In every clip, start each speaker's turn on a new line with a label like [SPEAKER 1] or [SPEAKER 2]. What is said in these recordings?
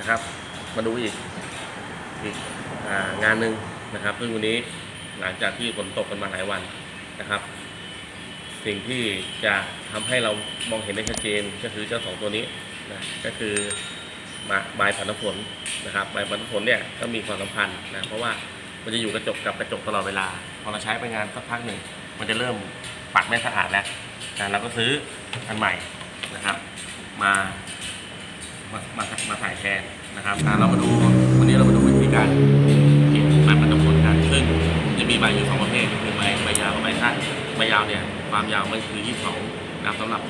[SPEAKER 1] นะครับ มาดูอีกอีกองานหนึ่งนะครับซึ่งวันนี้หลังจากที่ฝนตกกันมาหลายวันนะครับ สิ่งที่จะทำให้เรามองเห็นได้ชัดเจนก็คือเจ้าสองตัวนี้นะก็คือมาใบผันน้ำฝนนะครับใบผันน้ำฝนเนี่ยก็มีความสำคัญนะเพราะว่ามันจะอยู่กระจกกับกระจกตลอดเวลา พอเราใช้ไปงานสักพักหนึ่งมันจะเริ่มปัดไม่สะอาดแล้วนะเราก็ซื้ออันใหม่นะครับ มา มามามาถ่ายแทนนะครับเรามาดูวันนี้เรามาดูวิธีการเก็บใบพันธุ์ผลกันซึ่งจะมีใบอยู่สองประเภทคือใบใบยาวกับใบสั้นใบยาวเนี่ยความยาวมันคือ 22นะครับสำหรับ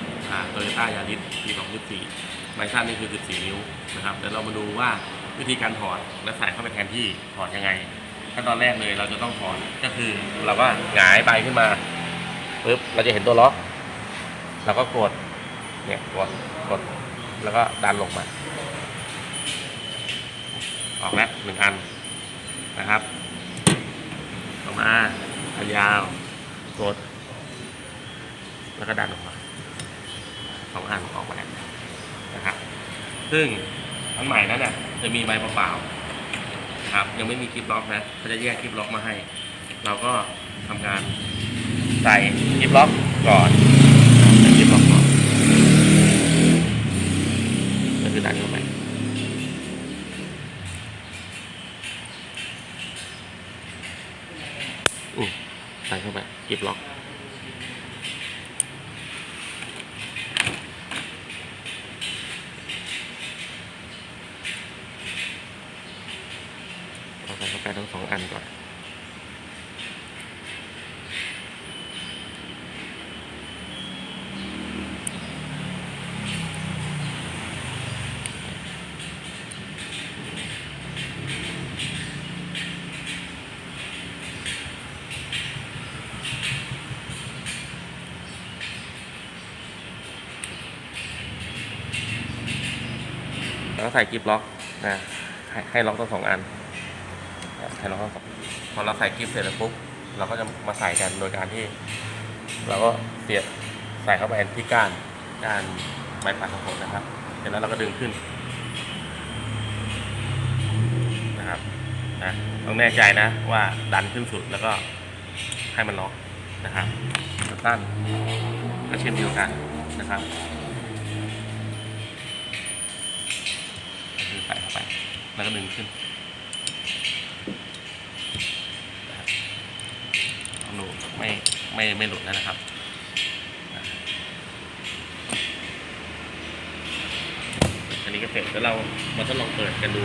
[SPEAKER 1] โตโยต้ายาริสปี2024ใบสั้นนี่คือ 14 นิ้วนะครับเดี๋ยวเรามาดูว่าวิธีการถอดและใส่เข้าไปแทนที่ถอดยังไงขั้นตอนแรกเลยเราจะต้องถอดก็คือเราก็หงายใบขึ้นมาปึ๊บเราจะเห็นตัวล็อกเราก็กดเนี่ยกดกด แล้วก็ดันลงมา ออกแล้วหนึ่งอันนะครับต่อมาอันยาวกดแล้วก็ดันออกมาสองอันออกมานะครับซึ่งอันใหม่นั้นเนี่ยจะมีใบเปล่าๆครับ ยังไม่มีคลิปล็อกนะเขาจะแยกคลิปล็อกมาให้ เราก็ทำการใส่คลิปล็อกก่อนใส่คลิปล็อกก่อน ก็ คือดันเข้าไปอืมดันเข้าไปกิบล็อกเอาใส่เข้าไปทั้งสองอันก่อน แล้วก็ใส่กิบล็อกนะให้ให้ล็อกทั้งสองอันให้ล็อกทั้งสองพอเราใส่กิบเสร็จแล้วปุ๊บเราก็จะมาใส่กันโดยการที่ เราก็เสียบใส่เข้าไปที่ก้านก้านใบพัดของผมนะครับ เสร็จแล้วเราก็ดึงขึ้นนะครับนะต้องแน่ใจนะว่าดันขึ้นสุดแล้วก็ให้มันล็อกนะครับตั้นก็เช่นเดียวกันนะครับ ส่เข้าไป แล้วก็ดึงขึ้นนะครับเอาหนูไม่ไม่ไม่หลุดแล้วนะครับอันนี้ก็เสร็จแล้วเรามาทดลองเปิดกันดู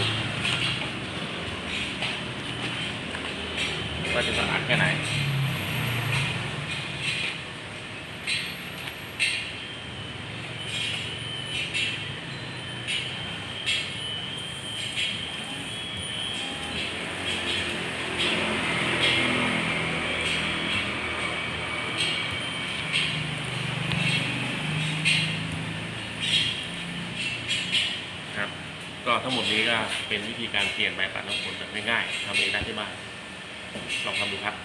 [SPEAKER 1] ว่าจะสะอาดแค่ไหน ครับ ก็ ทั้งหมดนี้ก็เป็นวิธีการเปลี่ยนใบปัดน้ำฝนแบบง่ายๆทำเองได้ที่บ้านลองทำดูครับ